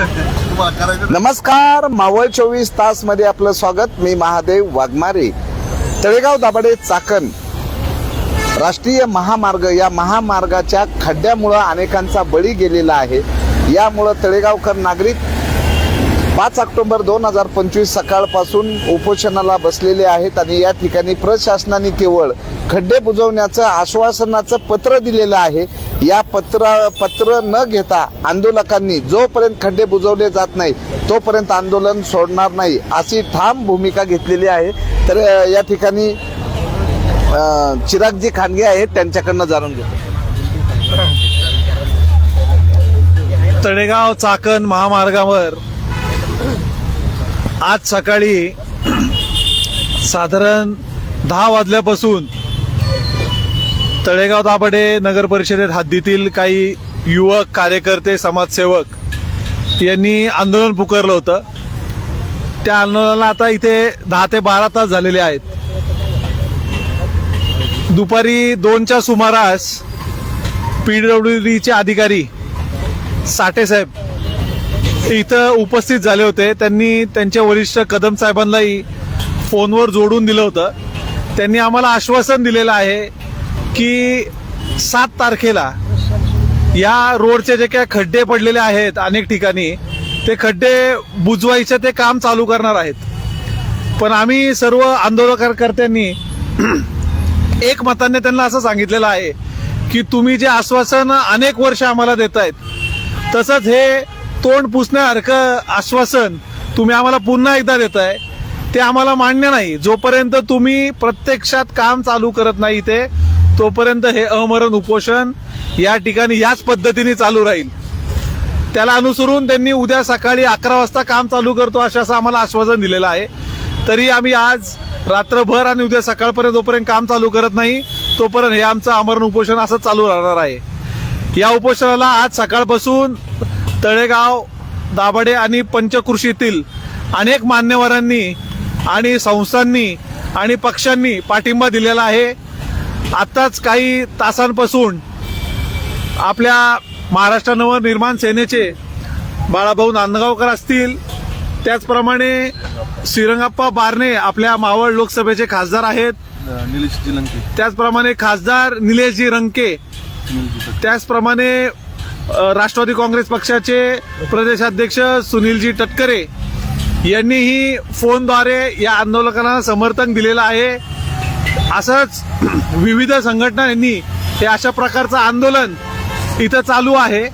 नमस्कार मावळ चोवीस तासमध्ये आपलं स्वागत. मी महादेव वाघमारे. तळेगाव दाभाडे चाकण. राष्ट्रीय महामार्ग या महामार्गाच्या खड्ड्यामुळं अनेकांचा बळी गेलेला आहे. यामुळं तळेगावकर नागरिक पाच ऑक्टोबर दोन हजार पंचवीस सकाळपासून उपोषणाला बसलेले आहेत आणि या ठिकाणी प्रशासनाने केवळ खड्डे बुजवण्याचं आश्वासनाचं पत्र दिलेलं आहे. या पत्र पत्र न घेता आंदोलकांनी जोपर्यंत खड्डे बुजवले जात नाही तोपर्यंत आंदोलन सोडणार नाही अशी ठाम भूमिका घेतलेली आहे. तर या ठिकाणी चिरागजी खानगे आहेत त्यांच्याकडनं जाणून घेतो तळेगाव चाकण महामार्गावर आज सकाळी साधारण दहा वाजल्यापासून तळेगाव दाभाडे नगर परिषदेत हद्दीतील काही युवक कार्यकर्ते समाजसेवक यांनी आंदोलन पुकारलं होतं. त्या आंदोलनाला आता इथे दहा ते बारा तास झालेले आहेत. दुपारी दोनच्या सुमारास पीडब्ल्यू डीचे अधिकारी साठे साहेब इथं उपस्थित झाले होते. त्यांनी त्यांच्या वरिष्ठ कदम साहेबांनाही फोनवर जोडून दिलं होतं. त्यांनी आम्हाला आश्वासन दिलेलं आहे की सात तारखेला या रोडचे जे काही खड्डे पडलेले आहेत अनेक ठिकाणी ते खड्डे बुजवायचे ते काम चालू करणार आहेत. पण आम्ही सर्व आंदोलनकर्त्यांनी एक मताने त्यांना असं सांगितलेलं आहे की तुम्ही जे आश्वासन अनेक वर्ष आम्हाला देत आहेत तसंच हे तोंड पुसण्यासारखं आश्वासन तुम्ही आम्हाला पुन्हा एकदा देत आहे ते आम्हाला मान्य नाही. जोपर्यंत तुम्ही प्रत्यक्षात काम चालू करत नाही ते तोपर्यंत हे अमरण उपोषण या ठिकाणी याच पद्धतीने चालू राहील. त्याला अनुसरून त्यांनी उद्या सकाळी अकरा वाजता काम चालू करतो असं असं आम्हाला आश्वासन दिलेलं आहे. तरी आम्ही आज रात्रभर आणि उद्या सकाळपर्यंत जोपर्यंत काम चालू करत नाही तोपर्यंत हे आमचं अमरण उपोषण असं चालू राहणार आहे. या उपोषणाला आज सकाळपासून तळेगाव दाभाडे आणि पंचकृषीतील अनेक मान्यवरांनी आणि संस्थांनी आणि पक्षांनी पाठिंबा दिलेला आहे. आत्ताच काही तासांपासून आपल्या महाराष्ट्र नवनिर्माण सेनेचे बाळाभाऊ नांदगावकर असतील. त्याचप्रमाणे श्रीरंगाप्पा बारणे आपल्या मावळ लोकसभेचे खासदार आहेत. त्याचप्रमाणे खासदार निलेशजी रंके. त्याचप्रमाणे राष्ट्रवादी काँग्रेस पक्षाचे प्रदेशाध्यक्ष सुनीलजी तटकरे यांनीही फोनद्वारे या आंदोलकांना समर्थन दिलेलं आहे. असंच विविध संघटनांनी हे अशा प्रकारचं आंदोलन इथं चालू आहे.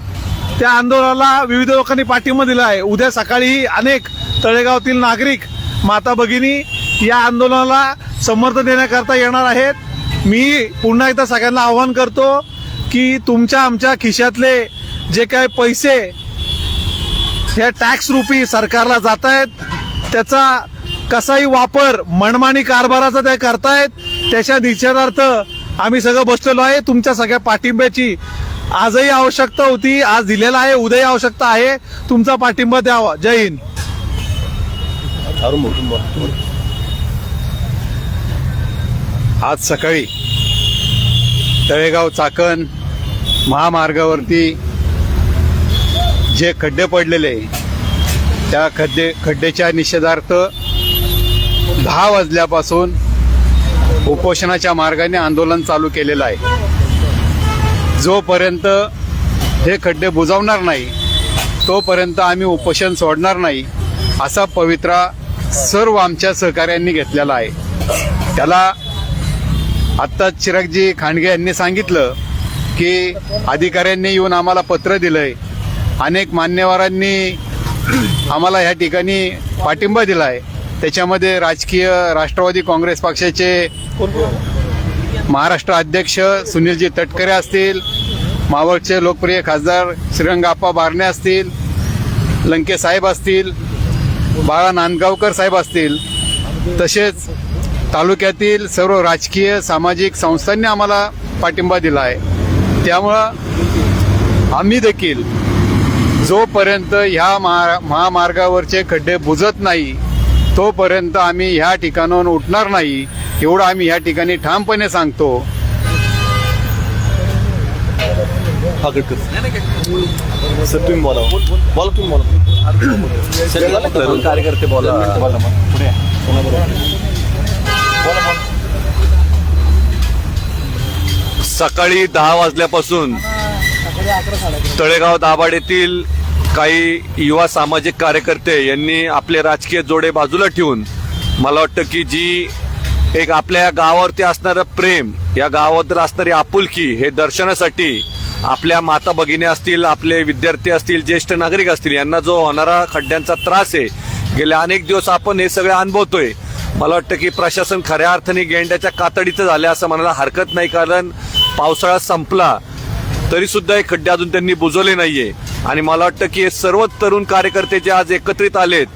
त्या आंदोलनाला विविध लोकांनी पाठिंबा दिला आहे. उद्या सकाळीही अनेक तळेगावातील नागरिक माता भगिनी या आंदोलनाला समर्थन देण्याकरता येणार आहेत. मी पुन्हा एकदा सगळ्यांना आवाहन करतो की तुमच्या आमच्या खिशातले जे काय पैसे ह्या टॅक्स रुपी सरकारला जात आहेत त्याचा कसाही वापर मनमानी कारभाराचा ते करतायत त्याच्या निषेधार्थ आम्ही सगळं बसलेलो आहे. तुमच्या सगळ्या पाठिंब्याची आजही आवश्यकता होती आज दिलेला आहे उद्याही आवश्यकता आहे. तुमचा पाठिंबा द्यावा. जय हिंद. आज सकाळी तळेगाव चाकण महामार्गावरती जे खड्डे पडलेले त्या खड्डे खड्डेच्या निषेधार्थ दहा वाजल्यापासून उपोषणाच्या मार्गाने आंदोलन चालू केलेलं आहे. जोपर्यंत हे खड्डे बुजवणार नाही तोपर्यंत आम्ही उपोषण सोडणार नाही असा पवित्रा सर्व आमच्या सहकाऱ्यांनी घेतलेला आहे. त्याला आत्ता चिरागजी खांडगे यांनी सांगितलं की अधिकाऱ्यांनी येऊन आम्हाला पत्र दिलंय अनेक मान्यवरांनी आम्हाला ह्या ठिकाणी पाठिंबा दिला आहे त्याच्यामध्ये राजकीय राष्ट्रवादी काँग्रेस पक्षाचे महाराष्ट्र अध्यक्ष सुनीलजी तटकरे असतील मावळचे लोकप्रिय खासदार श्रीरंगाप्पा बारणे असतील लंके साहेब असतील बाळा नांदगावकर साहेब असतील तसेच तालुक्यातील सर्व राजकीय सामाजिक संस्थांनी आम्हाला पाठिंबा दिला आहे त्यामुळं आम्ही देखील जोपर्यंत ह्या महा महामार्गावरचे खड्डे बुजत नाही तोपर्यंत आम्ही ह्या ठिकाणाहून उठणार नाही एवढं आम्ही ह्या ठिकाणी ठामपणे सांगतो. फाकट कर. सर तुम्ही बोला. बोला तुम्ही बोला. तरुण कार्यकर्ते बोला. सकाळी दहा वाजल्यापासून तळेगाव दाभाड येथील काही युवा सामाजिक कार्यकर्ते यांनी आपले राजकीय जोडे बाजूला ठेवून मला वाटतं की जी एक आपल्या गावावरती असणारं प्रेम या गावाबद्दल असणारी आपुलकी हे दर्शनासाठी आपल्या माता भगिनी असतील आपले विद्यार्थी असतील ज्येष्ठ नागरिक असतील यांना जो होणारा खड्ड्यांचा त्रास आहे गेले अनेक दिवस आपण हे सगळे अनुभवतोय. मला वाटतं की प्रशासन खऱ्या अर्थाने गेंड्याच्या कातडीचं झालं असं म्हणायला हरकत नाही कारण पावसाळा संपला तरी सुद्धा हे खड्डे अजून त्यांनी बुजवले नाहीये. आणि मला वाटतं की हे सर्व तरुण कार्यकर्ते जे आज एकत्रित आलेत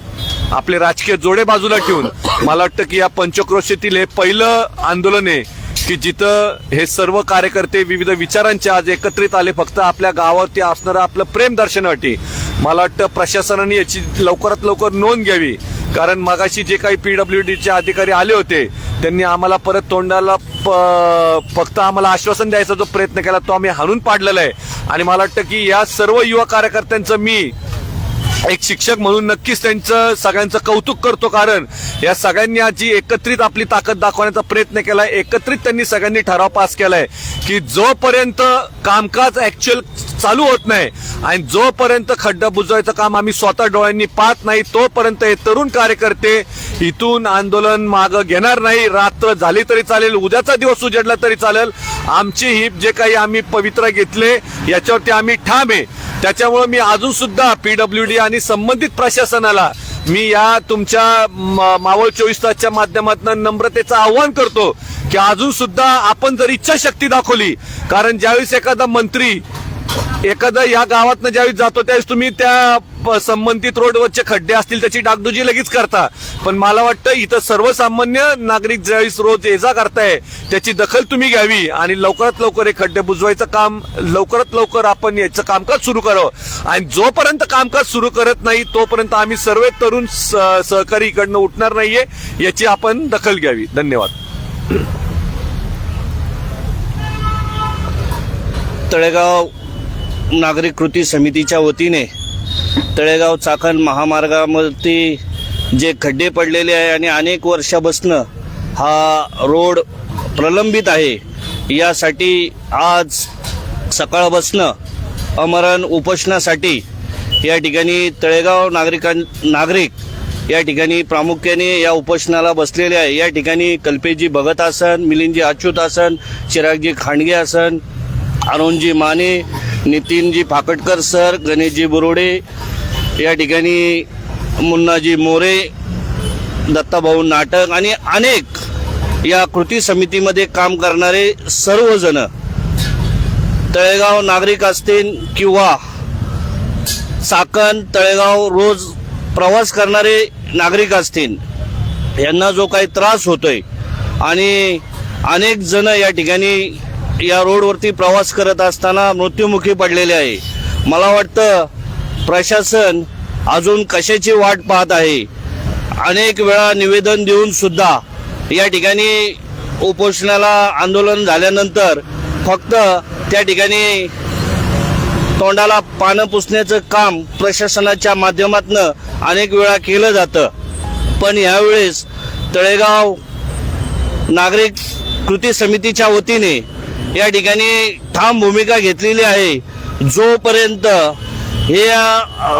आपले राजकीय जोडे बाजूला ठेवून मला वाटतं की या पंचक्रोशीतील हे पहिलं आंदोलन आहे की जिथं हे सर्व कार्यकर्ते विविध विचारांचे आज एकत्रित आले फक्त आपल्या गावावरती असणारं आपलं प्रेम दर्शनासाठी. मला वाटतं प्रशासनाने याची लवकरात लवकर नोंद घ्यावी. कारण मगाशी जे काही पीडब्ल्यू डीचे अधिकारी आले होते त्यांनी आम्हाला परत तोंडाला प- फक्त आम्हाला आश्वासन द्यायचा जो प्रयत्न केला तो आम्ही हाणून पाडलेला आहे. आणि मला वाटतं की या सर्व युवा कार्यकर्त्यांचं मी एक शिक्षक म्हणून नक्कीच त्यांचं सगळ्यांचं कौतुक करतो कारण या सगळ्यांनी आजी एकत्रित आपली ताकद दाखवण्याचा प्रयत्न केलाय एकत्रित त्यांनी सगळ्यांनी ठराव पास केलाय की जोपर्यंत कामकाज ऍक्च्युअल चालू होत नाही. आणि जोपर्यंत खड्डा बुजवायचं काम आम्ही स्वतः डोळ्यांनी पाहत नाही तोपर्यंत हे तरुण कार्यकर्ते इथून आंदोलन मागं घेणार नाही. रात्र झाली तरी चालेल उद्याचा दिवस उजेडला तरी चालेल. आमची हिप जे काही आम्ही पवित्र घेतले याच्यावरती आम्ही ठाम आहे. त्याच्यामुळे मी अजून सुद्धा पीडब्ल्यू डी आणि संबंधित प्रशासनाला मी या तुमच्या मावळ चोवीस तासच्या माध्यमातून नम्रतेचं आव्हान करतो की अजून सुद्धा आपण जर इच्छाशक्ती दाखवली कारण ज्यावेळेस एखादा मंत्री एखादा या गावातनं ज्यावेळी जातो त्यावेळेस तुम्ही त्या प- संबंधित रोडवरचे खड्डे असतील त्याची डागडुजी लगेच करता. पण मला वाटतं इथं सर्वसामान्य नागरिक ज्यावेळेस रोज ये जा करताय त्याची दखल तुम्ही घ्यावी आणि लवकरात लवकर हे खड्डे बुजवायचं काम लवकरात लवकर आपण याचं कामकाज सुरू करावं. आणि जोपर्यंत कामकाज सुरू करत नाही तोपर्यंत आम्ही सर्व तरुण स- सहकारी इकडनं उठणार नाहीये याची आपण दखल घ्यावी. धन्यवाद. तळेगाव नागरिक कृती समितीच्या वतीने तळेगाव चाकण महामार्गावरती जे खड्डे पडलेले आहे आणि अनेक वर्षापासनं हा रोड प्रलंबित आहे यासाठी आज सकाळपासनं अमरण उपोषणासाठी या ठिकाणी तळेगाव नागरिकां नागरिक या ठिकाणी प्रामुख्याने या उपोषणाला बसलेले आहे. या ठिकाणी कल्पेजी भगत आसन मिलिंदजी अच्युत आसन चिरागजी खांडगे आसन अरुणजी माने नितीनजी फाकटकर सर गणेशजी बुरोडे या ठिकाणी मुन्नाजी मोरे दत्ताभाऊ नाटक आणि अनेक या कृती समितीमध्ये काम करणारे सर्वजण तळेगाव नागरिक असतील किंवा चाकण तळेगाव रोज प्रवास करणारे नागरिक असतील यांना जो काही त्रास होतोय आणि अनेक जण या ठिकाणी या रोडवरती प्रवास करत असताना मृत्युमुखी पडलेले आहे. मला वाटतं प्रशासन अजून कशाची वाट पाहत आहे? अनेक वेळा निवेदन देऊन सुद्धा या ठिकाणी उपोषणाला आंदोलन झाल्यानंतर फक्त त्या ठिकाणी तोंडाला पानं पुसण्याचं काम प्रशासनाच्या माध्यमातून अनेक वेळा केलं जातं. पण यावेळेस तळेगाव नागरिक कृती समितीच्या वतीने या ठिकाणी ठाम भूमिका घेतलेली आहे. जोपर्यंत हे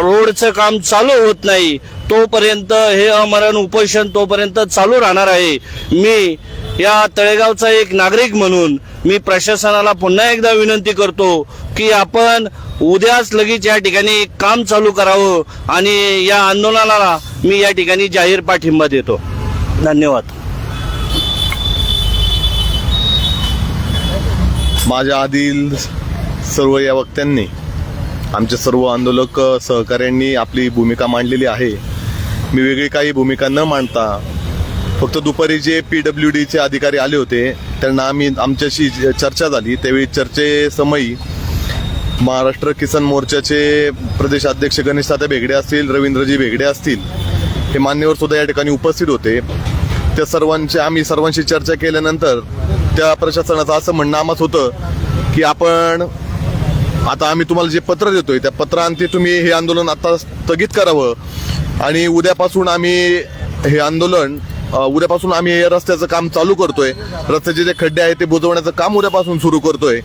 रोडचं काम चालू होत नाही तोपर्यंत हे अमरण उपोषण तोपर्यंत चालू राहणार आहे. मी या तळेगावचा एक नागरिक म्हणून मी प्रशासनाला पुन्हा एकदा विनंती करतो की आपण उद्याच लगेच या ठिकाणी काम चालू करावं आणि या आंदोलनाला मी या ठिकाणी जाहीर पाठिंबा देतो. धन्यवाद. माझ्या आधील सर्व या वक्त्यांनी आमचे सर्व आंदोलक सहकाऱ्यांनी आपली भूमिका मांडलेली आहे. मी वेगळी काही भूमिका न मांडता फक्त दुपारी जे पी डब्ल्यू डीचे अधिकारी आले होते त्यांना आम्ही आमच्याशी चर्चा झाली त्यावेळी चर्चेसमयी महाराष्ट्र किसान मोर्चाचे प्रदेश अध्यक्ष गणेश दादा भेगडे असतील रवींद्रजी भेगडे असतील हे मान्यवर सुद्धा या ठिकाणी उपस्थित होते. त्या सर्वांच्या आम्ही सर्वांशी चर्चा केल्यानंतर त्या प्रशासनाचं असं म्हणणं आमच होतं की आपण आता आम्ही तुम्हाला जे पत्र देतोय त्या पत्रांती तुम्ही हे आंदोलन आता स्थगित करावं. आणि उद्यापासून आम्ही हे आंदोलन उद्यापासून आम्ही हे रस्त्याचं काम चालू करतोय. रस्त्याचे जे खड्डे आहेत ते बुजवण्याचं काम उद्यापासून सुरू करतोय.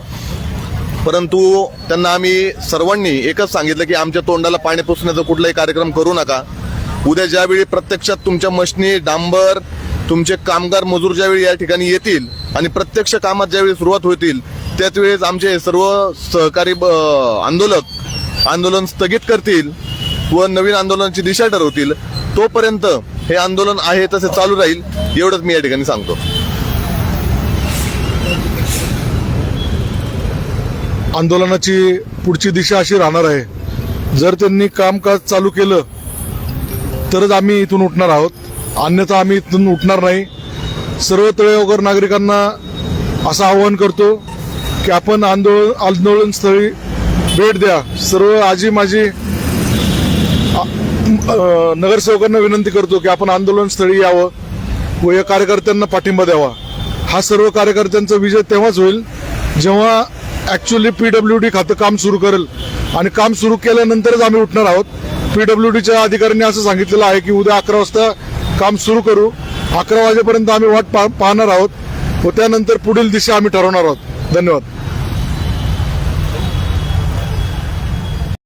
परंतु त्यांना आम्ही सर्वांनी एकच सांगितलं की आमच्या तोंडाला पाणी पुसण्याचा कुठलाही कार्यक्रम करू नका. उद्या ज्यावेळी प्रत्यक्षात तुमच्या मशनी डांबर तुमचे कामगार मजूर ज्यावेळी या ठिकाणी येतील आणि प्रत्यक्ष कामात ज्यावेळी सुरुवात होतील त्याच वेळेस आमचे सर्व सहकारी ब- आंदोलक आंदोलन स्थगित करतील व नवीन आंदोलनाची दिशा ठरवतील तोपर्यंत हे आंदोलन आहे तसे चालू राहील एवढंच मी या ठिकाणी सांगतो. आंदोलनाची पुढची दिशा अशी राहणार आहे. जर त्यांनी कामकाज चालू केलं तरच आम्ही इथून उठणार आहोत. अन्यथा आम्ही इथून उठणार नाही. सर्व तळेवगर नागरिकांना असं आवाहन करतो की आपण आंदोलन आंदोलन स्थळी भेट द्या. सर्व आजी माझी नगरसेवकांना विनंती करतो की आपण आंदोलन स्थळी यावं व या कार्यकर्त्यांना पाठिंबा द्यावा. हा सर्व कार्यकर्त्यांचा विजय तेव्हाच होईल जेव्हा ऍक्च्युअली पीडब्ल्यू डी खातं काम सुरू करेल. आणि काम सुरू केल्यानंतरच आम्ही उठणार आहोत. पीडब्ल्यू डीच्या अधिकाऱ्यांनी असं सांगितलेलं आहे की उद्या अकरा वाजता काम सुरू करू. अकरा वाजेपर्यंत आम्ही वाट पाहणार आहोत व त्यानंतर पुढील दिशा आम्ही ठरवणार आहोत. धन्यवाद.